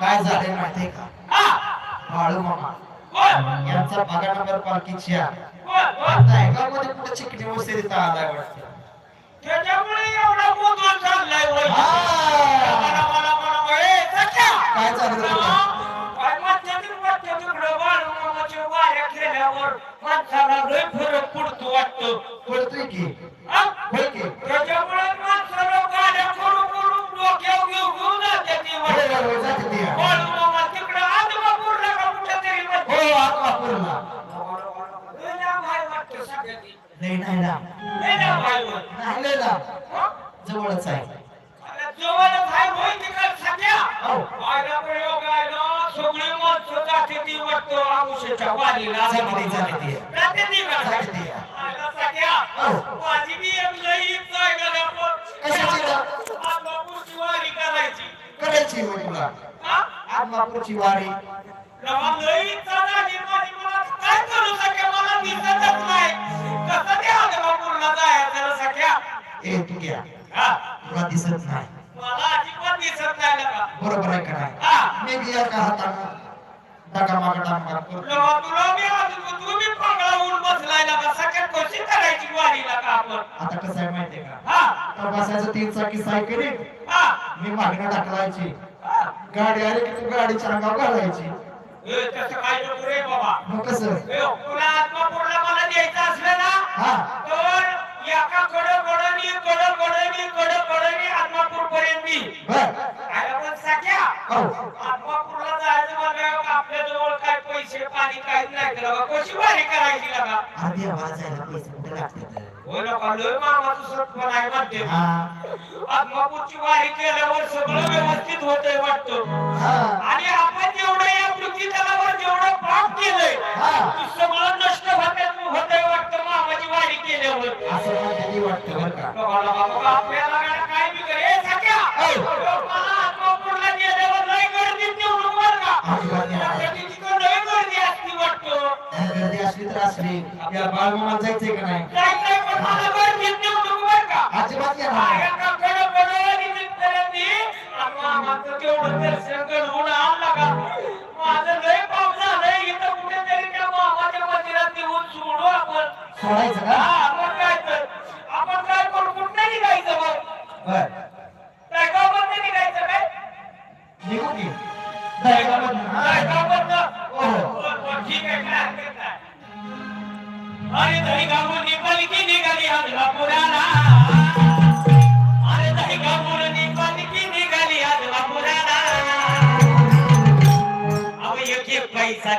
काय झाले माहितीये का? बाळू मामा. यांचा बघा नंबर बोल. नायगावमध्ये कुठे चिकणी मुसरीत आलाय वाटतं? त्याच्यामुळे एवढा गोंधळ चाललाय. हा. काय माणसाला लय फरक पडतो वाटतं. की? होय की त्याच्यामुळे माणसाला गाड्या करून करून डोक्यावर घेऊन घेऊन जाते ती होय, वाटतं. होय, होय, जाते ती. बाळू मामा तिकडं आजबापूरला का कुठंतरी हो म्हणते. आत्मापूरला लय लांब आहे वाटतं सगळ्यात. नाही नाही ना लय लांब आहे होय. नाही लय लांब. हा? जवळच आहे अरे जवळच आहे होय तिकडं सध्या. हो. आयला प्रयोग आयला, सगळी माणसं जाते ती वाटतं आमुष्याच्या वारीला. जाते ती, जाते ती. जाते ती का? जाते ती. आयला सध्या. हो. माझी बी एक लई इच्छा आहे गड्या, पण कशाची गं? आत्मापूरची वारी करायची. हा? आत्मापूरची वारी काय करू? मला ए हा? तुला दिसत नाही मला अजिबात दिसत नाही लगा. बरोबर आहे का नाही हा? मी बी एका हातानं डागा मागा डाग मार करतो तेव्हा तुला मी अजून तू बी पांगळा होऊन बसलाय लगा. सख्या कशी करायची वारी लगा आपण? आता कसं आहे माहितीये का हा? तीन चाकी सायकल हा? मी मागणं ढकलायची हा? गाडी आली की गाडीच्या अंगावर घालायची तसं काय नको रे बाबा. मग कसं तुला आत्मापूरला मला द्यायचं असलं ना हा तर आत्मापूरला जायचं म्हणल्यावर आपल्या जवळ काय पैसे पाणी काही नाही कशी वारी करायची लागा आधी आवाज पैसे कुठे लागते हो आहे आत्मापूरची वारी केल्यावर सगळं व्यवस्थित होतंय वाटतं. हा. आणि आपण जेवढं या पृथ्वीतलावर जेवढं मामाच्या मंदिरात नेऊन सोडू आपण. सोडायचं का हा, मग काय तर. आपण काय करू कुठं निघायचं मग बर अरे दहीगावून निघाली की निघाली आदलापुराला अरे दहीगावून निघाली की निघाली आदलापुराला अहो एक पैसा